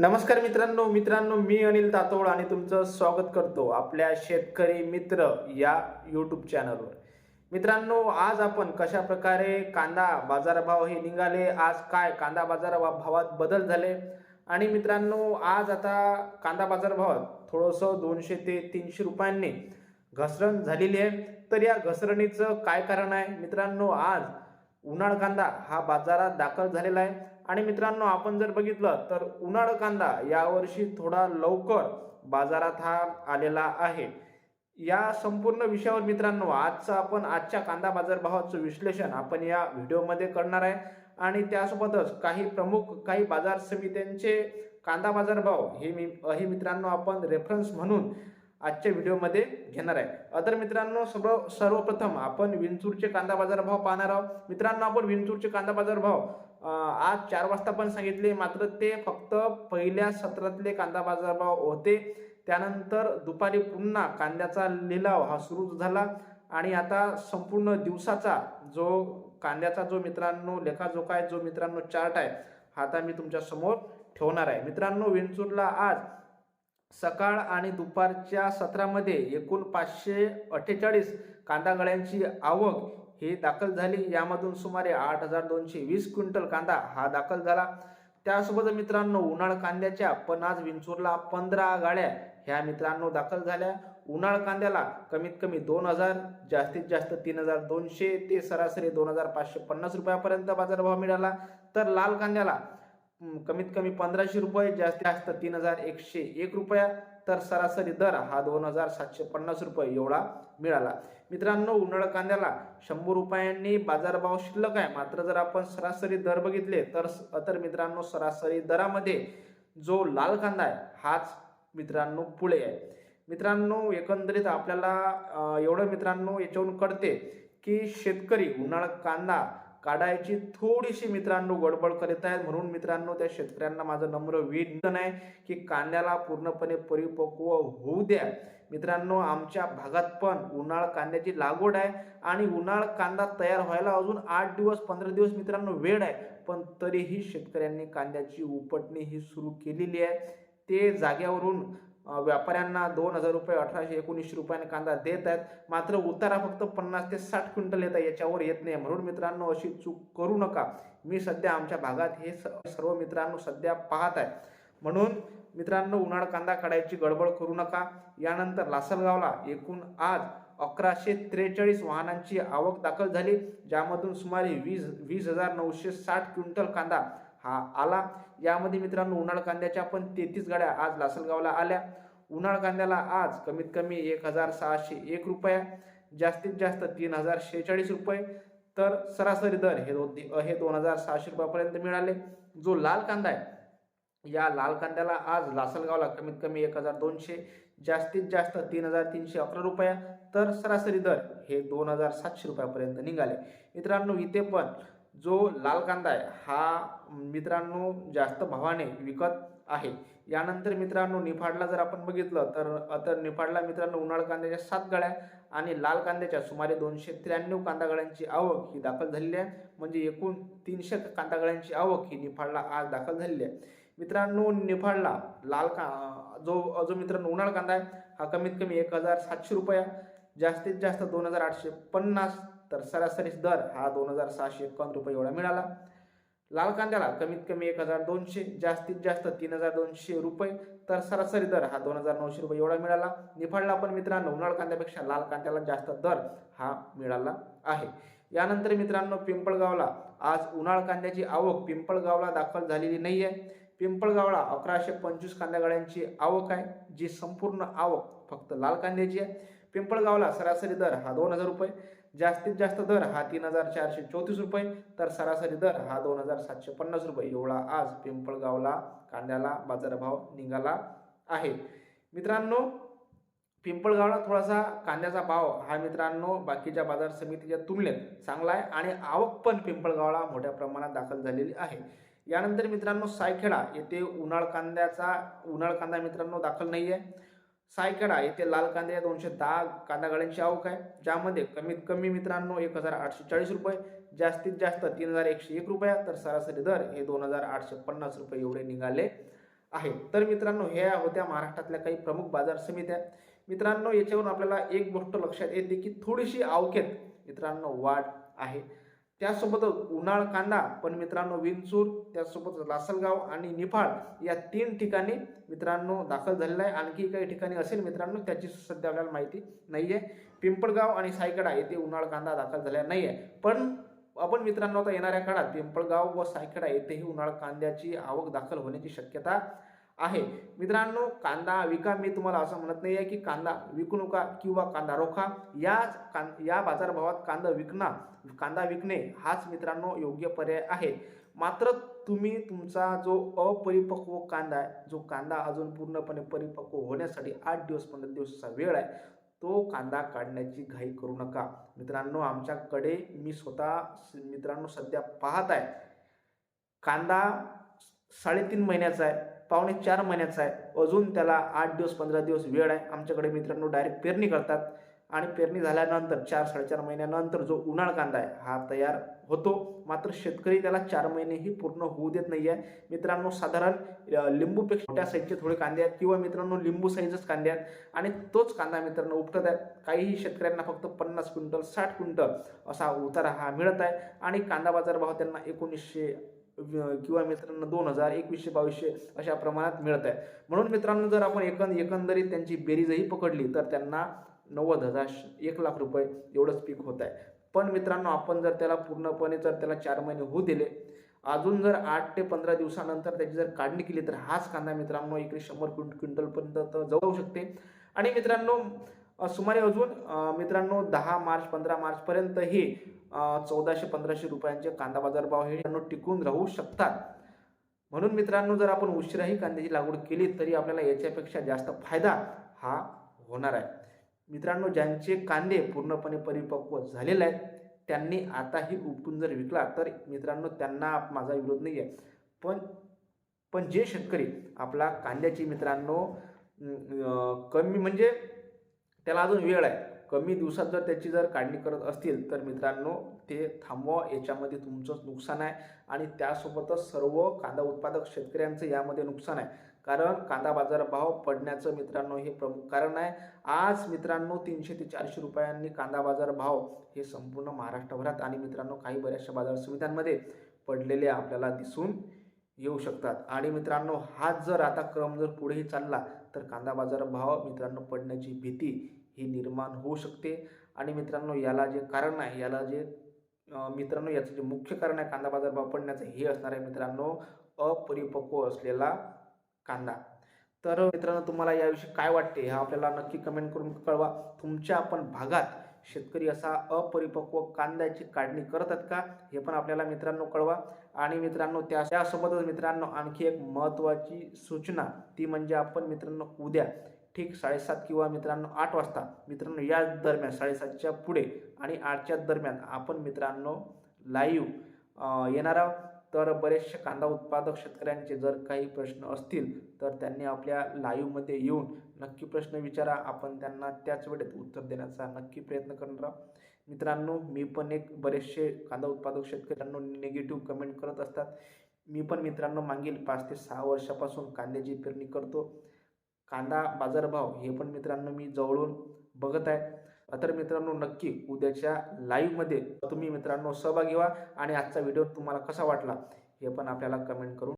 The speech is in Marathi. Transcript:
नमस्कार मित्रांनो मित्रांनो मी अनिल तातोड आणि तुमचं स्वागत करतो आपल्या शेतकरी मित्र या यूट्यूब चॅनलवर मित्रांनो आज आपण कशा प्रकारे कांदा बाजारभाव हे निघाले आज काय? कांदा बाजार भावात बदल झाले. आणि मित्रांनो आज आता कांदा बाजारभावात थोडंसं दोनशे ते तीनशे रुपयांनी घसरण झालेली आहे. तर या घसरणीचं काय कारण आहे? मित्रांनो आज उन्हाळ कांदा हा बाजारात दाखल झालेला आहे. आणि मित्रांनो आपण जर बघितलं तर उन्हाळ कांदा यावर्षी थोडा लवकर बाजारात हा आलेला आहे. या संपूर्ण विषयावर मित्रांनो आजचं आपण आजच्या कांदा बाजार भावाचं विश्लेषण आपण या व्हिडिओमध्ये करणार आहे. आणि त्यासोबतच काही प्रमुख काही बाजार समित्यांचे कांदा बाजार भाव हे मी हे मित्रांनो आपण रेफरन्स म्हणून आजच्या व्हिडिओमध्ये घेणार आहे. तर मित्रांनो सर्व सर्वप्रथम आपण विंचूरचे कांदा बाजार भाव पाहणार आहोत. मित्रांनो आपण विंचूरचे कांदा बाजार भाव आज चार वाजता पण सांगितले मात्र ते फक्त पहिल्या सत्रातले कांदा बाजार भाव होते. त्यानंतर दुपारी पुन्हा कांद्याचा लिलाव हा सुरू झाला आणि आता संपूर्ण दिवसाचा जो कांद्याचा जो मित्रांनो लेखाजोखा आहे जो मित्रांनो चार्ट आहे हा आता मी तुमच्यासमोर ठेवणार आहे. मित्रांनो विंचूरला आज सकाळ आणि दुपारच्या सत्रामध्ये एकूण पाचशे अठ्ठेचाळीस कांदा गळ्यांची आवक ही दाखल झाली. यामधून सुमारे आठ हजार दोनशे वीस क्विंटल कांदा हा दाखल झाला. त्यासोबत मित्रांनो उन्हाळ कांद्याच्या पण आज विंचूरला पंधरा गाड्या ह्या मित्रांनो दाखल झाल्या. उन्हाळ कांद्याला कमीत कमी दोन हजार जास्तीत जास्त तीन हजार दोनशे ते सरासरी दोन हजार पाचशे पन्नास रुपयापर्यंत बाजारभाव मिळाला. तर लाल कांद्याला कमीत कमी पंधराशे रुपये जास्तीत जास्त तीन हजार एकशे एक रुपया तर सरासरी दर हा दोन हजार सातशे पन्नास रुपये एवढा मिळाला. मित्रांनो उन्हाळ कांद्याला शंभर रुपयांनी बाजारभाव शिल्लक आहे. मात्र जर आपण सरासरी दर बघितले तर तर मित्रांनो सरासरी दरामध्ये जो लाल कांदा आहे हाच मित्रांनो पुढे आहे. मित्रांनो एकंदरीत आपल्याला एवढं मित्रांनो याच्यावरून कळते की शेतकरी उन्हाळ कांदा काढायची थोडीशी मित्रांनो गडबड करीत आहेत. म्हणून मित्रांनो त्या शेतकऱ्यांना माझं नम्र विनंती आहे की कांद्याला पूर्णपणे परिपक्व होऊ द्या. मित्रांनो आमच्या भागात पण उन्हाळ कांद्याची लागवड आहे आणि उन्हाळ कांदा तयार व्हायला अजून आठ दिवस पंधरा दिवस मित्रांनो वेळ आहे. पण तरीही शेतकऱ्यांनी कांद्याची उपटणी ही सुरू केलेली आहे. ते जाग्यावरून व्यापाऱ्यांना दोन हजार रुपये अठराशे एकोणीसशे रुपयाने कांदा देत आहेत. मात्र उतारा फक्त पन्नास ते साठ क्विंटल येत आहे. याच्यावर येत नाही. म्हणून मित्रांनो अशी चूक करू नका. मी सध्या आमच्या भागात हे स- सर्व मित्रांनो सध्या पाहत आहे. म्हणून मित्रांनो उन्हाळ कांदा काढायची गडबड करू नका. यानंतर लासलगावला एकूण आज अकराशे त्रेचाळीस वाहनांची आवक दाखल झाली ज्यामधून सुमारे वीस वीस हजार नऊशे साठ क्विंटल कांदा हा आला. यामध्ये मित्रांनो उन्हाळ कांद्याच्या पण तेहतीस गाड्या आज लासलगावला आल्या. उन्हाळ कांद्याला आज कमीत कमी एक हजार सहाशे एक रुपया जास्तीत जास्त तीन हजार शेहेचाळीस रुपये. तर सरासरी दर हे हे दोन हजार सहाशे रुपयापर्यंत मिळाले. जो लाल कांदा आहे या लाल कांद्याला आज लासलगावला कमीत कमी एक हजार दोनशे जास्तीत जास्त तीन हजार तीनशे अकरा रुपया. तर सरासरी दर हे दोन हजार सातशे रुपयापर्यंत निघाले. मित्रांनो इथे पण जो लाल कांदा आहे हा मित्रांनो जास्त भावाने विकत आहे. यानंतर मित्रांनो निफाडला जर आपण बघितलं तर तर निफाडला मित्रांनो उन्हाळ कांद्याच्या सात गाड्या आणि लाल कांद्याच्या सुमारे दोनशे त्र्याण्णव कांदा गाड्यांची आवक ही दाखल झालेली आहे. म्हणजे एकूण तीनशे कांदा गाड्यांची आवक ही निफाडला आज दाखल झालेली आहे. मित्रांनो निफाडला लाल का जो जो मित्रांनो उन्हाळ कांदा आहे हा कमीत कमी एक हजार सातशे रुपया जास्तीत जास्त दोन हजार आठशे पन्नास तर सरासरी दर हा दोन हजार सहाशे एकावन्न रुपये एवढा मिळाला. लाल कांद्याला कमीत कमी एक हजार दोनशे जास्तीत जास्त तीन हजार दोनशे रुपये तर सरासरी दर हा दोन हजार नऊशे रुपये एवढा मिळाला. निफाडला पण मित्रांनो उन्हाळ कांद्यापेक्षा लाल कांद्याला जास्त दर हा मिळाला आहे. यानंतर मित्रांनो पिंपळगावला आज उन्हाळ कांद्याची आवक पिंपळगावला दाखल झालेली नाही आहे पिंपळगावला अकराशे पंचवीस कांद्यागाड्यांची आवक आहे जी संपूर्ण आवक फक्त लाल कांद्याची आहे. पिंपळगावला सरासरी दर हा दोन हजार रुपये जास्तीत जास्त दर हा तीन हजार चारशे चौतीस रुपये तर सरासरी दर हा दोन हजार सातशे पन्नास रुपये. एवढा आज पिंपळगावला कांद्याला बाजारभाव निघाला आहे. मित्रांनो पिंपळगावला थोडासा कांद्याचा भाव हा मित्रांनो बाकीच्या बाजार समितीच्या तुलनेत चांगला आहे आणि आवक पण पिंपळगावला मोठ्या प्रमाणात दाखल झालेली आहे. यानंतर मित्रांनो सायखेडा येथे उन्हाळ कांद्याचा उन्हाळ कांदा मित्रांनो दाखल नाही आहे सायकडा येथे लाल कांदे दोनशे दहा कांदा गाड्यांची आवक आहे ज्यामध्ये कमीत कमी मित्रांनो एक हजार आठशे चाळीस रुपये जास्तीत जास्त तीन हजार एकशे एक रुपया तर सरासरी दर हे दोन हजार आठशे पन्नास रुपये एवढे निघाले आहे. तर मित्रांनो ह्या होत्या महाराष्ट्रातल्या काही प्रमुख बाजार समित्या. मित्रांनो याच्यावरून आपल्याला एक गोष्ट लक्षात येते की थोडीशी अवखेत मित्रांनो वाढ आहे. त्यासोबतच उन्हाळ कांदा पण मित्रांनो विंचूर त्यासोबत लासलगाव आणि निफाड या तीन ठिकाणी मित्रांनो दाखल झालेला आहे. आणखी काही ठिकाणी असेल मित्रांनो त्याची सध्या आपल्याला माहिती नाही आहे पिंपळगाव आणि सायकडा येथे उन्हाळ कांदा दाखल झालेला नाही आहे पण आपण मित्रांनो आता येणाऱ्या काळात पिंपळगाव व सायकडा येथेही उन्हाळ कांद्याची आवक दाखल होण्याची शक्यता आहे. मित्रांनो कांदा विका. मी तुम्हाला असं म्हणत नाही आहे की कांदा विकू नका किंवा कांदा रोखा. याच कां या बाजारभावात कांदा विकणं कांदा विकणे हाच मित्रांनो योग्य पर्याय आहे. मात्र तुम्ही तुमचा जो अपरिपक्व कांदा आहे जो कांदा अजून पूर्णपणे परिपक्व होण्यासाठी आठ दिवस पंधरा दिवसाचा वेळ आहे तो कांदा काढण्याची घाई करू नका. मित्रांनो आमच्याकडे मी स्वतः मित्रांनो सध्या पाहत आहे. कांदा साडेतीन महिन्याचा आहे. पावणे चार महिन्याचा आहे. अजून त्याला आठ दिवस पंधरा दिवस वेळ आहे. आमच्याकडे मित्रांनो डायरेक्ट पेरणी करतात. आणि पेरणी झाल्यानंतर चार साडेचार महिन्यानंतर जो उन्हाळ कांदा आहे हा तयार होतो. मात्र शेतकरी त्याला चार महिनेही पूर्ण होऊ देत नाही आहे मित्रांनो साधारण लिंबूपेक्षा मोठ्या साईजचे थोडे कांदे आहेत किंवा मित्रांनो लिंबू साईजच कांदे आहेत. आणि तोच कांदा मित्रांनो उपटत आहेत. काहीही शेतकऱ्यांना फक्त पन्नास क्विंटल साठ क्विंटल असा उतारा हा मिळत आहे. आणि कांदा बाजार भाव त्यांना एकोणीसशे किंवा मित्रांनो दोन हजार एकवीसशे बावीसशे अशा प्रमाणात मिळत आहे म्हणून मित्रांनो जर आपण एकंद एकंदरीत त्यांची बेरीजही पकडली तर त्यांना नव्वद हजार एक लाख रुपये एवढंच पीक होत आहे पण मित्रांनो आपण जर त्याला पूर्णपणे जर त्याला चार महिने होऊ दिले अजून जर आठ ते पंधरा दिवसानंतर त्याची जर काढणी केली तर हाच कांदा मित्रांनो इकडे शंभर क्विंट क्विंटलपर्यंत जाऊ शकते. आणि मित्रांनो सुमारे अजून मित्रांनो दहा मार्च पंधरा मार्चपर्यंत हे चौदाशे पंधराशे रुपयांचे कांदा बाजार भाव हे टिकून राहू शकतात. म्हणून मित्रांनो जर आपण उशिराही कांद्याची लागवड केली तरी आपल्याला याच्यापेक्षा जास्त फायदा हा होणार आहे. मित्रांनो ज्यांचे कांदे पूर्णपणे परिपक्व झालेले आहेत त्यांनी आताही उपटून जर विकला तर मित्रांनो त्यांना माझा विरोध नाही आहे पण पण जे शेतकरी आपला कांद्याची मित्रांनो कमी म्हणजे त्याला अजून वेळ आहे. कमी दिवसात जर त्याची जर काढणी करत असतील तर मित्रांनो ते थांबवा. याच्यामध्ये तुमचंच नुकसान आहे आणि त्यासोबतच सर्व कांदा उत्पादक शेतकऱ्यांचं यामध्ये नुकसान आहे. कारण कांदा बाजारभाव पडण्याचं मित्रांनो हे प्रमुख कारण आहे. आज मित्रांनो तीनशे ते चारशे रुपयांनी कांदा बाजार भाव हे संपूर्ण महाराष्ट्रभरात आणि मित्रांनो काही बऱ्याचशा बाजार समित्यांमध्ये पडलेले आपल्याला दिसून येऊ शकतात. आणि मित्रांनो हाच जर आता क्रम जर पुढेही चालला तर कांदा बाजार भाव मित्रांनो पडण्याची भीती ही निर्माण होऊ शकते. आणि मित्रांनो याला जे कारण आहे याला जे मित्रांनो याचं जे मुख्य कारण आहे कांदा बाजार भाव पडण्याचं हे असणार आहे मित्रांनो अपरिपक्व असलेला कांदा. तर मित्रांनो तुम्हाला याविषयी काय वाटते हे आपल्याला नक्की कमेंट करून कळवा. तुमच्या आपण भागात शेतकरी असा अपरिपक्व कांद्याची काढणी करत आहेत का हे पण आपल्याला मित्रांनो कळवा. आणि मित्रांनो त्या त्यासोबतच मित्रांनो आणखी एक महत्त्वाची सूचना ती म्हणजे आपण मित्रांनो उद्या ठीक साडेसात किंवा मित्रांनो आठ वाजता. मित्रांनो या दरम्यान साडेसातच्या पुढे आणि आठच्या दरम्यान आपण मित्रांनो लाईव्ह येणार आहोत. तर बरेचसे कांदा उत्पादक शेतकऱ्यांचे जर काही प्रश्न असतील तर त्यांनी आपल्या लाईव्हमध्ये येऊन नक्की प्रश्न विचारा. आपण त्यांना त्याच वेळेत उत्तर देण्याचा नक्की प्रयत्न करणार आहोत. मित्रांनो मी पण एक बरेचसे कांदा उत्पादक शेतकऱ्यांना निगेटिव्ह कमेंट करत असतात. मी पण मित्रांनो मागील पाच ते सहा वर्षापासून कांद्याची पेरणी करतो. कांदा बाजारभाव हे पण मित्रांनो मी जवळून बघत आहे. तर मित्रांनो नक्की उद्याच्या लाईव्हमध्ये तुम्ही मित्रांनो सहभागी व्हा आणि आजचा व्हिडिओ तुम्हाला कसा वाटला हे पण आपल्याला कमेंट करून